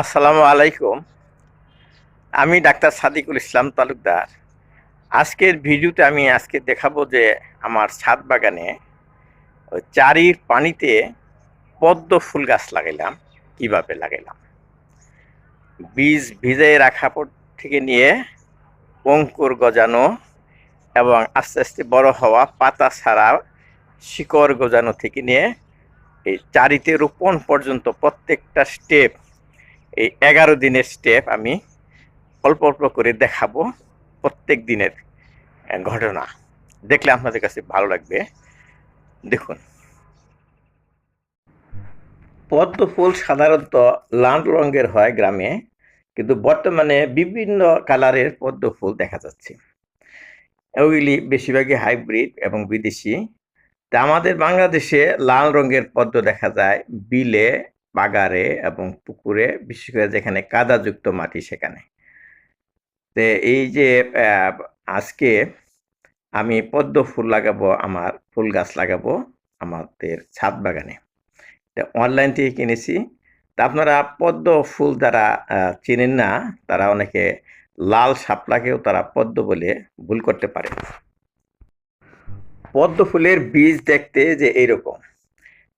আসসালামু আলাইকুম। আমি ডাক্তার সাদিকুল ইসলাম তালুকদার। আজকের ভিডিওতে আমি আজকে দেখাবো যে আমার ছাদ বাগানে চারির পানিতে পদ্ম ফুল গাছ লাগাইলাম, কীভাবে লাগাইলাম। বীজ ভিজাই রাখা থেকে নিয়ে অঙ্কুর গজানো এবং আস্তে আস্তে বড় হওয়া পাতা ছাড়া শিকড় গজানো থেকে নিয়ে এই চারিতে রোপণ পর্যন্ত প্রত্যেকটা স্টেপ এই এগারো দিনের স্টেপ আমি অল্প অল্প করে দেখাবো প্রত্যেক দিনের ঘটনা। দেখলে আপনাদের কাছে ভালো লাগবে। দেখুন। পদ্ম ফুল সাধারণত লাল রঙের হয় গ্রামে, কিন্তু বর্তমানে বিভিন্ন কালারের পদ্ম ফুল দেখা যাচ্ছে। ওইগুলি বেশিরভাগই হাইব্রিড এবং বিদেশি। তা আমাদের বাংলাদেশে লাল রঙের পদ্ম দেখা যায়, বিলে বাগারে এবং পুকুরে, বিশেষ করে যেখানে কাদাযুক্ত মাটি সেখানে। তো এই যে আজকে আমি পদ্ম ফুল লাগাবো, আমার ফুল গাছ লাগাবো আমাদের ছাদ বাগানে। তা অনলাইন থেকে কিনেছি। তা আপনারা পদ্ম ফুল যারা চেনেন না, তারা অনেকে লাল শাপলাকেও তারা পদ্ম বলে ভুল করতে পারে। পদ্ম ফুলের বীজ দেখতে যে এইরকম।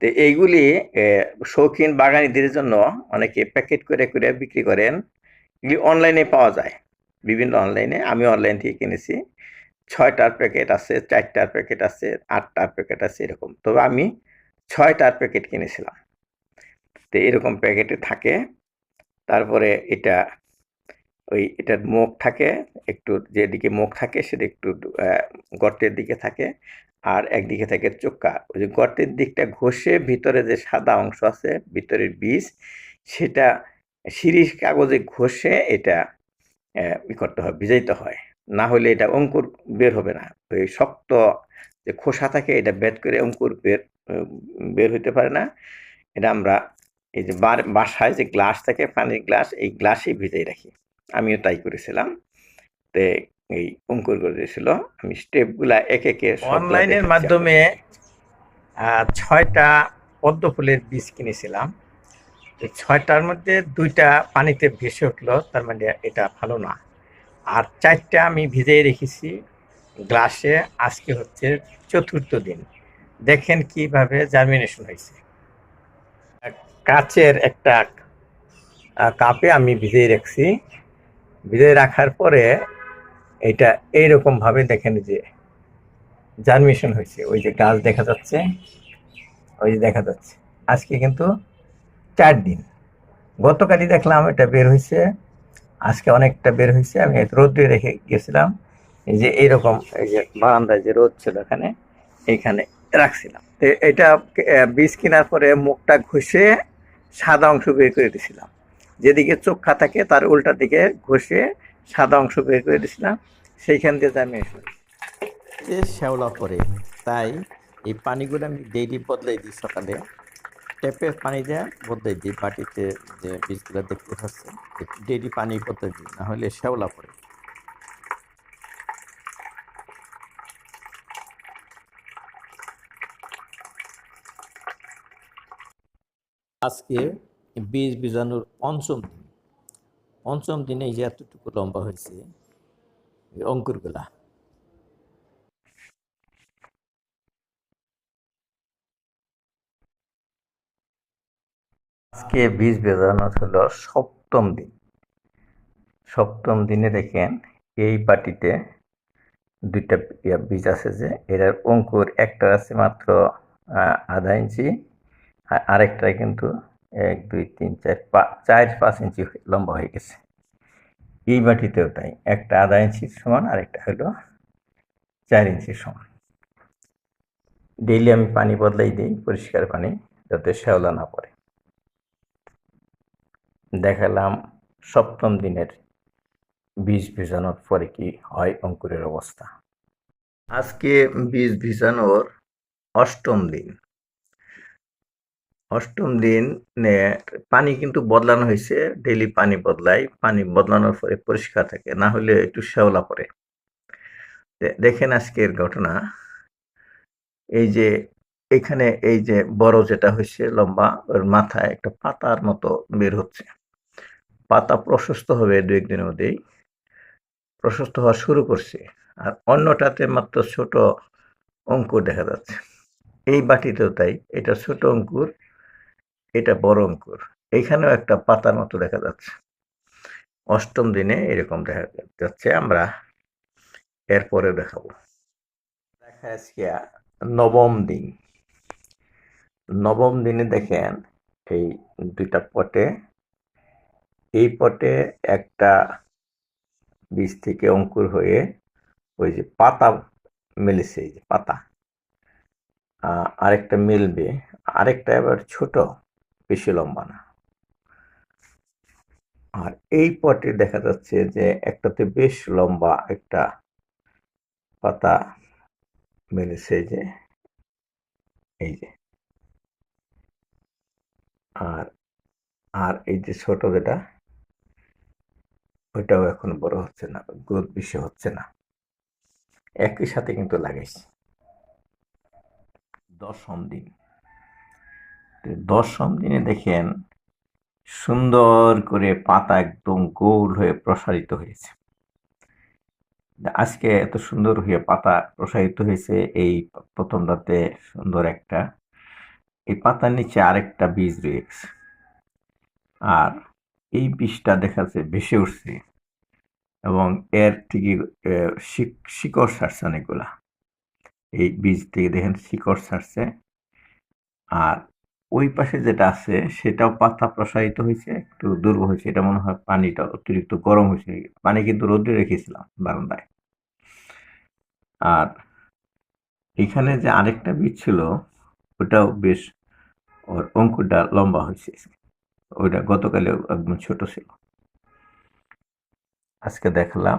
তো এইগুলি শৌখিন বাগানিদের জন্য অনেকে প্যাকেট করে করে বিক্রি করেন। এগুলি অনলাইনে পাওয়া যায়। বিভিন্ন অনলাইনে আমি অনলাইন থেকে কিনেছি। ছয়টার প্যাকেট আছে, চারটার প্যাকেট আছে, আটটার প্যাকেট আছে, এরকম। তবে আমি ছয়টার প্যাকেট কিনেছিলাম। তো এরকম প্যাকেটে থাকে। তারপরে এটা, ওই এটার মুখ থাকে। একটু যেদিকে মুখ থাকে সেটা একটু গর্তের দিকে থাকে। আর একদিকে থাকে চোক্কা। ওই যে গর্তের দিকটা ঘষে ভিতরে যে সাদা অংশ আছে, ভিতরের বীজ, সেটা শিরিষ কাগজে ঘষে এটা ই করতে হয়, ভিজাইতে হয়। না হলে এটা অঙ্কুর বের হবে না। ওই শক্ত যে খোসা থাকে, এটা বের করে অঙ্কুর বের বের হইতে পারে না। এটা আমরা এই যে বাসায় যে গ্লাস থাকে, পানির গ্লাস, এই গ্লাসেই ভিজাই রাখি। আমিও তাই করেছিলাম। তো এই অঙ্কুর করে দিয়েছিল। আমি স্টেপগুলা এক একে অনলাইনের মাধ্যমে ছয়টা পদ্ম ফুলের বীজ কিনেছিলাম। ছয়টার মধ্যে দুইটা পানিতে ভেসে উঠল তার মানে এটা ভালো না। আর চারটা আমি ভিজিয়ে রেখেছি গ্লাসে আজকে হচ্ছে চতুর্থ দিন। দেখেন কীভাবে জার্মিনেশন হয়েছে। কাচের একটা কাপে আমি ভিজিয়ে রাখছি। ভিজিয়ে রাখার পরে এটা এইরকম ভাবে দেখেন যে জার্মিশন হয়েছে। ওই যে গাছ দেখা যাচ্ছে, ওই যে দেখা যাচ্ছে। আজকে কিন্তু চার দিন। গতকালই দেখলাম এটা বের হয়েছে। আজকে অনেকটা বের হয়েছে। আমি রোদ্রে রেখে গেছিলাম। যে এইরকম, এই যে বারান্দায় যে রোদ ছিল এখানে, এইখানে রাখছিলাম। তো এটা বীজ কেনার পরে মুখটা ঘষে সাদা অংশ বের করে দিয়েছিলাম যেদিকে চোখা থাকে তার উল্টা দিকে ঘষে সাদা অংশ বের করে দিয়েছিলাম, সেইখান দিয়ে আমি যে শ্যাওলা পরে, তাই এই পানিগুলো আমি ডেইলি বদলাই দিই সকালে। ট্যাপের পানি দেওয়া বদলাই দিই, বাটিতে যে বীজগুলো দেখতে পাচ্ছে ডেইলি পানি বদলাই দিই, না হলে শ্যাওলা পড়ে আজকে বীজ বীজাণুর পঞ্চম দিন। পঞ্চম দিনে এই যে এতটুকু লম্বা হয়েছে অঙ্কুরগুলা। আজকে বীজ বেজানো হলো সপ্তম দিন। সপ্তম দিনে দেখেন, এই বাটিতে দুইটা বীজ আছে যে, এটার অঙ্কুর একটা আছে মাত্র আধা ইঞ্চি, আর আরেকটায় কিন্তু এক, দুই, তিন, চার পাঁচ চার, পাঁচ ইঞ্চি লম্বা হয়ে গেছে। এই বাটিতেও তাই, একটা আধা ইঞ্চির সমান আরেকটা হলো চার ইঞ্চির সমান। ডেইলি আমি পানি বদলাই দিই, পরিষ্কার পানি, যাতে শ্যাওলা না পড়ে। দেখালাম সপ্তম দিনের বীজ ভিজানোর পরে কি হয় অঙ্কুরের অবস্থা। আজকে বীজ ভিজানোর অষ্টম দিন। অষ্টম দিন পানি কিন্তু বদলানো হয়েছে ডেলি পানি বদলাই, পানি বদলানোর পরে পরিষ্কার থাকে, না হলে একটু শ্যাওলা পড়ে। দেখেন আজকের ঘটনা। এই যে, এখানে এই যে বড় যেটা হয়েছে লম্বা, ওর মাথায় একটা পাতার মতো বের হচ্ছে। পাতা প্রশস্ত হবে দু একদিনের মধ্যেই। প্রশস্ত হওয়া শুরু করছে। আর অন্যটাতে মাত্র ছোট অঙ্কুর দেখা যাচ্ছে। এই বাটিতেও তাই, এটা ছোট অঙ্কুর এটা বড় অঙ্কুর। এখানেও একটা পাতার মতো দেখা যাচ্ছে। অষ্টম দিনে এরকম দেখা যাচ্ছে। আমরা এরপরে দেখাবো। দেখা আজকে নবম দিন। নবম দিনে দেখেন এই দুইটা পটে। এই পটে একটা বীজ থেকে অঙ্কুর হয়ে ওই যে পাতা মেলেছে, এই যে পাতা। আরেকটা মিলবে। আরেকটা এবার ছোট। বেশি লম্বা না। আর এই পটে দেখা যাচ্ছে যে একটাতে বেশ লম্বা একটা পাতা মেলেছে যে, এই যে। আর আর এই যে ছোট যেটা, ওইটাও এখন বড় হচ্ছে না, গ্রোথ বেশি হচ্ছে না। একই সাথে কিন্তু লাগাইছি। দশম দিন। দশম দিনে দেখেন সুন্দর করে পাতা একদম গোল হয়ে প্রসারিত হয়েছে। আজকে এত সুন্দর হয়ে পাতা প্রসারিত হয়েছে, এই প্রথম দাঁতে সুন্দর একটা। এই পাতার নিচে আরেকটা বীজ রয়েছে আর এই বীজটা দেখা যাচ্ছে ভেসে উঠছে এবং এর থেকে শিক- শিকড় সারছে অনেকগুলা। এই বীজ থেকে দেখেন শিকড় সারছে। আর ওই পাশে যেটা আছে, সেটাও পাতা প্রসারিত হয়েছে, একটু দুর্বল হয়েছে। এটা মনে হয় পানিটা অতিরিক্ত গরম হয়েছে। পানি কিন্তু রোদে রেখেছিলাম বারান্দায়। আর এখানে যে আরেকটা বীজ ছিল, ওটাও বেশ, ওর অঙ্কুরটা লম্বা হয়েছে। ওইটা গতকালে একদম ছোট ছিল। আজকে দেখলাম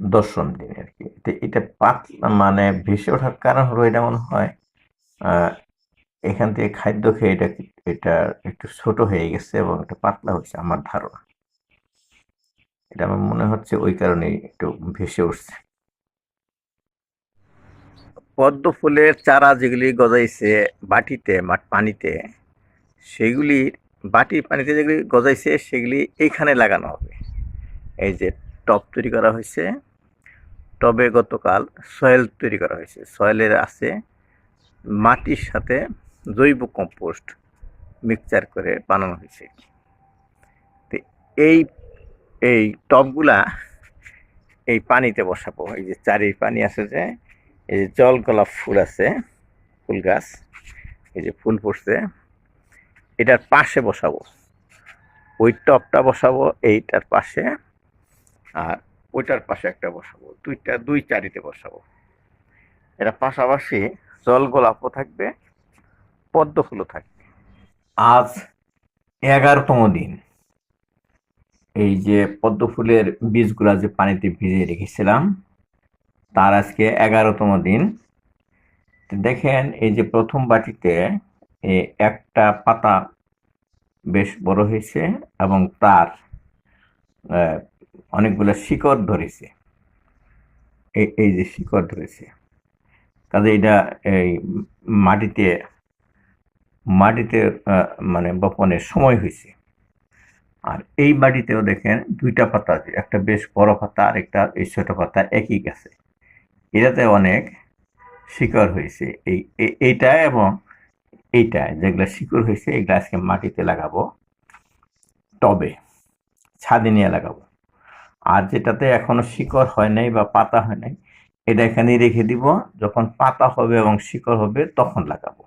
দশম দিন আর কি। এটা পাত মানে ভেসে ওঠার কারণ হলো এটা মনে হয় এখান থেকে খাদ্য খেয়ে এটা এটা একটু ছোট হয়ে গেছে এবং এটা পাতলা হয়েছে আমার ধারণা। এটা আমার মনে হচ্ছে ওই কারণেই একটু ভেসে উঠছে। পদ্ম ফুলের চারা যেগুলি গজাইছে বাটিতে পানিতে, সেগুলি বাটির পানিতে যেগুলি গজাইছে সেগুলি এইখানে লাগানো হবে। এই যে টব তৈরি করা হয়েছে, টবে গতকাল সয়েল তৈরি করা হয়েছে। সয়েলের আছে মাটির সাথে জৈব কম্পোস্ট মিক্সচার করে বানানো হয়েছে। তো এই এই টবগুলা এই পানিতে বসাবো। এই যে চারি পানি আছে যে, এই যে জল গোলাপ ফুল আছে, ফুল গাছ, এই যে ফুল ফুটছে, এটার পাশে বসাবো। ওই টবটা বসাবো, এইটার পাশে, আর ওইটার পাশে একটা বসাবো। দুইটা, দুই চারিতে বসাবো। এটা পাশাপাশি জল গোলাপও থাকবে পদ্ম ফুলও থাকবে আজ এগারোতম দিন। এই যে পদ্ম ফুলের বীজগুলা যে পানিতে ভিজিয়ে রেখেছিলাম, তার আজকে এগারোতম দিন। দেখেন, এই যে প্রথম বাটিতে একটা পাতা বেশ বড় হয়েছে এবং তার অনেকগুলো শিকড় ধরেছে। এই যে শিকড় ধরেছে। কাজে এটা এই মাটিতে মাটিতে মানে বপনের সময় হয়েছে। আর এই বাটিতেও দেখেন দুইটা পাতা আছে, একটা বেশ বড় পাতা আর একটা এই ছোটো পাতা একই গাছে। এটাতে অনেক শিকড় হয়েছে। এই এইটা এবং এইটা, যেগুলা শিকড় হয়েছে, এগুলা আজকে মাটিতে লাগাবো। টবে, ছাদে নিয়ে লাগাবো। আর যেটাতে এখনও শিকড় হয় নাই বা পাতা হয় নাই, এটা এখানে রেখে দিব। যখন পাতা হবে এবং শিকড় হবে, তখন লাগাবো।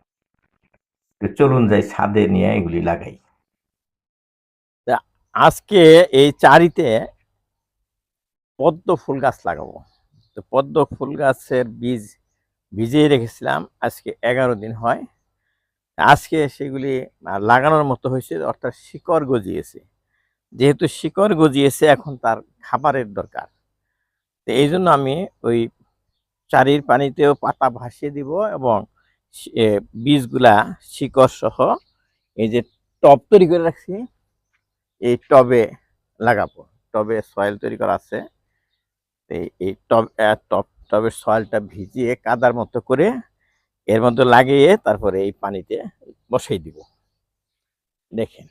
চলুন যাই ছাদে নিয়ে এগুলি লাগাই। আজকে এই চারিতে পদ্ম ফুল গাছ লাগাবো। তো পদ্ম ফুল গাছের বীজ ভিজিয়ে রেখেছিলাম, আজকে এগারো দিন হয়। আজকে সেগুলি লাগানোর মতো হয়েছে, অর্থাৎ শিকড় গজিয়েছে। যেহেতু শিকড় গজিয়েছে, এখন তার খাবারের দরকার। তো এই জন্য আমি ওই চারির পানিতেও পাতা ভাসিয়ে দিব এবং বীজগুলা শিকড় সহ এই যে টব তৈরি করে রাখছি, এই টবে লাগাবো। টবে সয়েল তৈরি করা আছে। এই টব টব, টবের সয়েলটা ভিজিয়ে কাদার মতো করে এর মধ্যে লাগিয়ে তারপরে এই পানিতে বসাই দিব। দেখেন।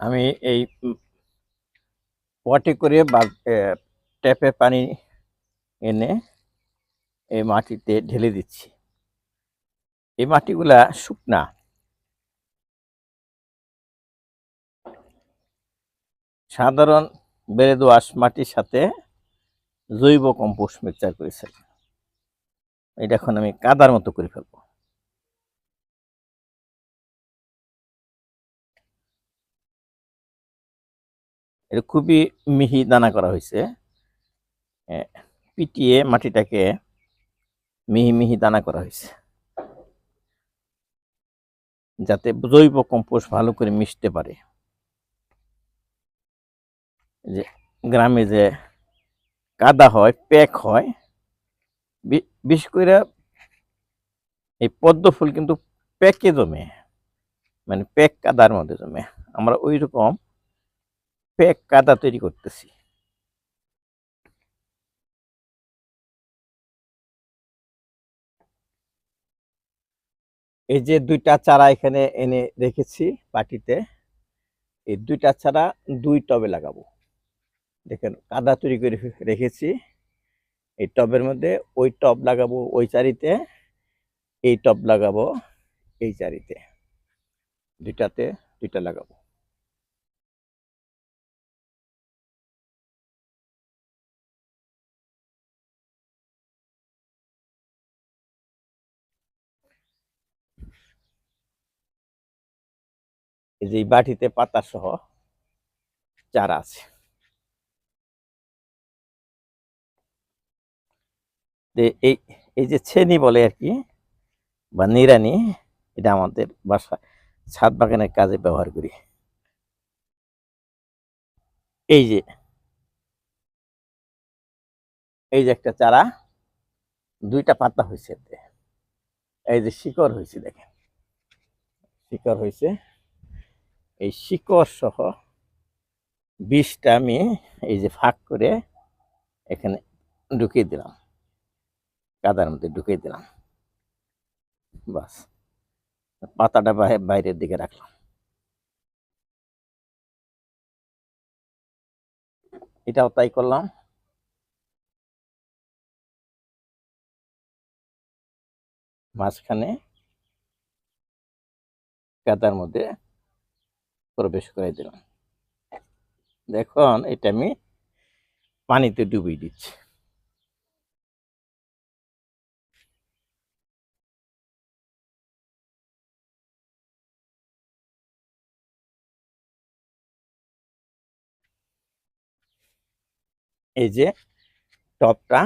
আমি এই পটে করে বা ট্যাপে পানি এনে এই মাটিতে ঢেলে দিচ্ছি। এই মাটিগুলা শুকনা। সাধারণ বেড়ে দোআঁশ মাটির সাথে জৈব কম্পোস্ট মিক্সচার করেছে এটা এখন আমি কাদার মতো করে ফেলব। এটা খুবই মিহি দানা করা হয়েছে। পিটিয়ে মাটিটাকে মিহি মিহি দানা করা হয়েছে। যাতে জৈব কম্পোস্ট ভালো করে মিশতে পারে। যে গ্রামে যে কাদা হয়, প্যাক হয় বিশেষ করে এই পদ্ম ফুল কিন্তু প্যাকে জমে। মানে প্যাক কাদার মধ্যে জমে। আমরা ওই রকম প্যাক কাদা তৈরি করতেছি। এই যে দুইটা চারা এখানে এনে রেখেছি পাটিতে এই দুইটা চারা দুই টবে লাগাবো। দেখেন, কাদা তৈরি করে রেখেছি। এই টবের মধ্যে ওই টব লাগাবো ওই চারিতে, এই টব লাগাবো এই চারিতে। দুইটাতে দুইটা লাগাবো। এই যে বাটিতে পাতা সহ চারা আছে। এই এই যে ছেনি বলে আর কি, বা নিরানি এটা আমাদের বাসা ছাদ বাগানের কাজে ব্যবহার করি। এই যে এই যে একটা চারা, দুইটা পাতা হয়েছে এই যে শিকড় হয়েছে দেখেন। শিকড় হয়েছে। এই শিকড় সহ বিষটা আমি এই যে ফাঁক করে এখানে ঢুকিয়ে দিলাম। কাদার মধ্যে ঢুকিয়ে দিলাম। বাস। পাতাটা বাইরের দিকে রাখলাম। এটাও তাই করলাম। মাঝখানে কাদার মধ্যে প্রবেশ করে দিলাম দেখুন, এটা আমি পানিতে ডুবিয়ে দিচ্ছি। এই যে টপটা,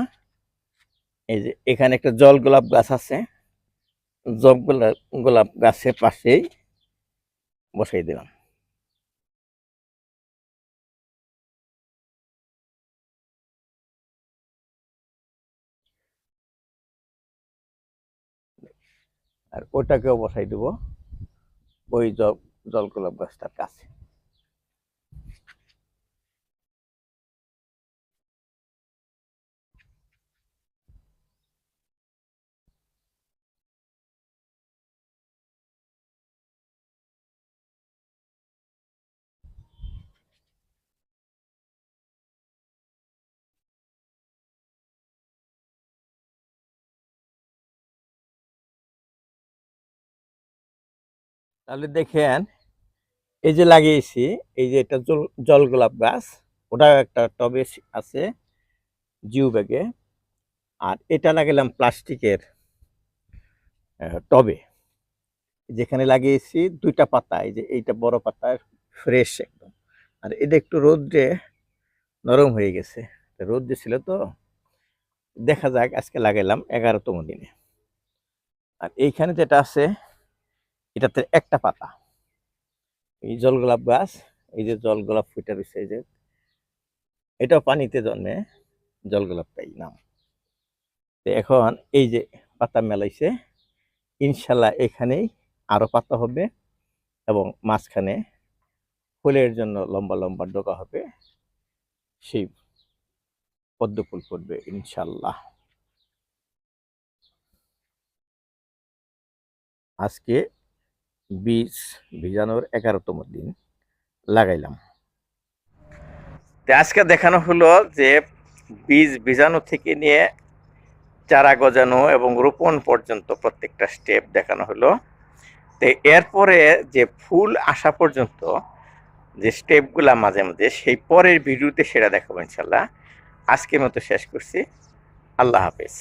এই যে এখানে একটা জল গোলাপ গাছ আছে, জল গোলাপ গোলাপ গাছের পাশেই বসাই দিলাম। আর ওটাকেও বসাই দেব ওই জল জল গোলাপ গাছটার কাছে। তাহলে দেখেন, এই যে লাগিয়েছি, এই যে এটা জল গোলাপ গাছ, ওটাও একটা টবে আছে জিও ব্যাগে আর এটা লাগালাম প্লাস্টিকের টবে। যেখানে লাগিয়েছি দুইটা পাতা, এই যে এইটা বড় পাতা, ফ্রেশ একদম। আর এটা একটু রোদ্রে নরম হয়ে গেছে। রোদ্রে ছিল তো, দেখা যাক আজকে লাগাইলাম এগারোতম দিনে। আর এইখানে যেটা আছে এটাতে একটা পাতা। এই জল গোলাপ গাছ, এই যে জল গোলাপ ফুটে রয়েছে, এই যে এটাও পানিতে জন্মে জল গোলাপটাই নাম। তো এখন এই যে পাতা মেলাইছে, ইনশাল্লাহ এখানেই আরও পাতা হবে এবং মাঝখানে ফুলের জন্য লম্বা লম্বা ডোকা হবে। সেই পদ্ম ফুল ফুটবে ইনশাল্লাহ। আজকে বীজ ভিজানোর এগারোতম দিন। লাগাইলাম। তো আজকে দেখানো হলো যে বীজ বীজাণু থেকে নিয়ে চারা গজানো এবং রোপণ পর্যন্ত প্রত্যেকটা স্টেপ দেখানো হলো। তো এরপরে যে ফুল আসা পর্যন্ত যে স্টেপগুলা মাঝে মাঝে, সেই পরের ভিডিওতে সেটা দেখাবো ইনশাল্লাহ। আজকের মতো শেষ করছি। আল্লাহ হাফেজ।